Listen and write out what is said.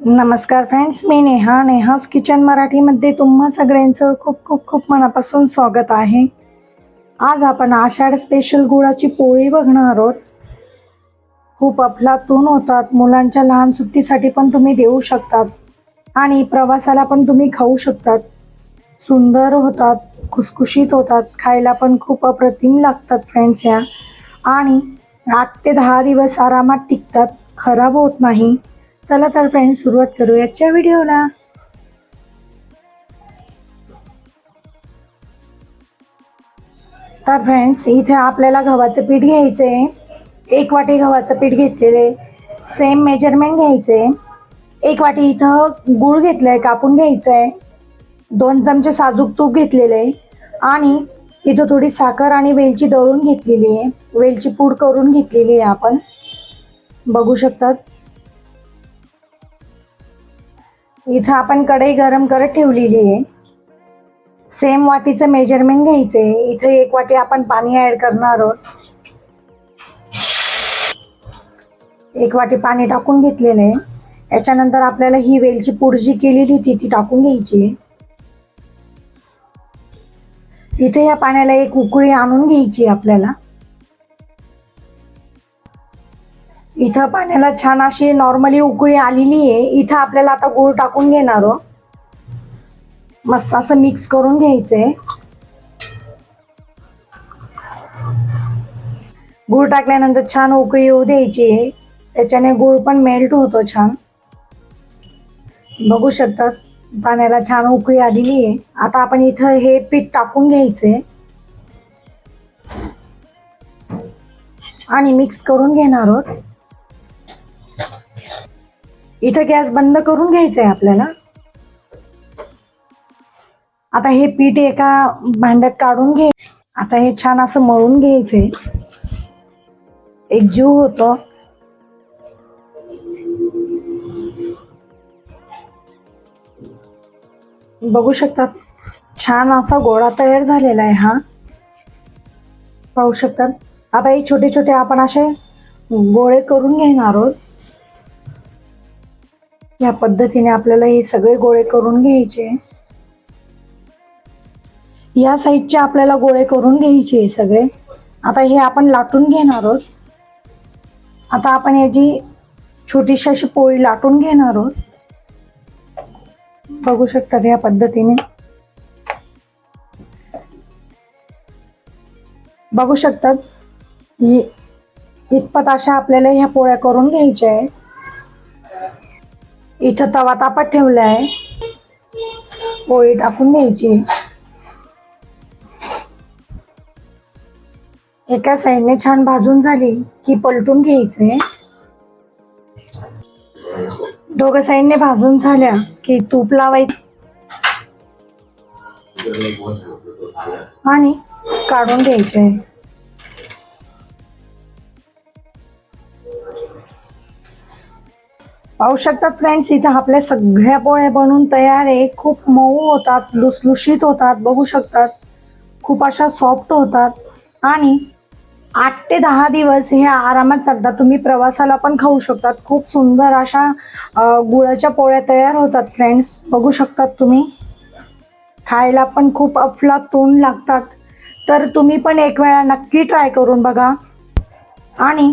नमस्कार फ्रेंड्स मी नेहा. नेहाज किचन मराठीमध्ये तुम्हा सगळ्यांचं खूप खूप खूप मनापासून स्वागत आहे. आज आपण आषाढ स्पेशल गुळाची पोळी बघणार आहोत. खूप अफलातून होतात. मुलांच्या लहान सुट्टीसाठी पण तुम्ही देऊ शकतात. आणि प्रवासाला पण तुम्ही खाऊ शकतात. सुंदर होतात खुसखुशीत होतात खायला पण खूप अप्रतिम लागतात फ्रेंड्स या. आणि आठ ते दहा दिवस आरामात टिकतात. खराब होत नाही. चला तर फ्रेंड्स सुरुवात करू याच्या व्हिडिओला. तर फ्रेंड्स इथे आपल्याला गव्हाचं पीठ घ्यायचं आहे एक वाटी गव्हाचं पीठ घेतलेलं आहे. सेम मेजरमेंट घ्यायचं आहे एक वाटी इथं गूळ घेतलं आहे कापून घ्यायचं आहे दोन चमचे साजूक तूप घेतलेलं आहे. आणि इथं थोडी साखर आणि वेलची दळून घेतलेली आहे. वेलची पूड करून घेतलेली आहे आपण. बघू शकतात. इथं आपण कढई गरम करत ठेवलेली आहे. सेम वाटीचं मेजरमेंट घ्यायचं आहे. इथं एक वाटी आपण पाणी ऍड करणार आहोत. एक वाटी पाणी टाकून घेतलेलं आहे. याच्यानंतर आपल्याला ही वेलची पूड जी केलेली होती ती टाकून घ्यायची आहे. इथे या पाण्याला एक उकळी आणून घ्यायची आहे आपल्याला. इथं पाण्याला छान अशी नॉर्मली उकळी आलेली आहे. इथं आपल्याला आता गूळ टाकून घेणार आहोत. मस्त असं मिक्स करून घ्यायचंय. गूळ टाकल्यानंतर छान उकळी येऊ द्यायची आहे. त्याच्याने गूळ पण मेल्ट होतो छान. बघू शकतात पाण्याला छान उकळी आलेली आहे. आता आपण इथं हे पीठ टाकून घ्यायचंय. आणि मिक्स करून घेणार आहोत. इथं गॅस बंद करून घ्यायचा आहे आपल्याला. आता हे पीठ एका भांड्यात काढून घे. आता हे छान असं मळून घ्यायचंय. एक जीव होतो. बघू शकतात छान असा गोळा तयार झालेला आहे हा. पाहू शकतात. आता हे छोटे छोटे आपण असे गोळे करून घेणार आहोत. या पद्धतीने आपल्याला हे सगळे गोळे करून घ्यायचे. या साईजचे आपल्याला गोळे करून घ्यायचे सगळे. आता हे आपण लाटून घेणार आहोत. आता आपण याची छोटीशी अशी पोळी लाटून घेणार आहोत. बघू शकतात या पद्धतीने. बघू शकतात. इतपत अशा आपल्याला ह्या पोळ्या करून घ्यायच्या आहेत. इथं तवा तापत ठेवला आहे पोळी टाकून द्यायची. एका साईडने छान भाजून झाली की पलटून घ्यायचंय. दोघं साईडने भाजून झाल्या की तूप लावायचं आणि काढून घ्यायचे पाहू शकतात फ्रेंड्स इथं आपल्या सगळ्या पोळ्या बनवून तयार आहे. खूप मऊ होतात लुसलुशीत होतात बघू शकतात. खूप अशा सॉफ्ट होतात. आणि आठ ते दहा दिवस हे आरामात चालतात. तुम्ही प्रवासाला पण खाऊ शकतात. खूप सुंदर अशा गुळाच्या पोळ्या तयार होतात फ्रेंड्स बघू शकतात तुम्ही. खायला पण खूप अफलातून लागतात. तर तुम्ही पण एक वेळा नक्की ट्राय करून बघा. आणि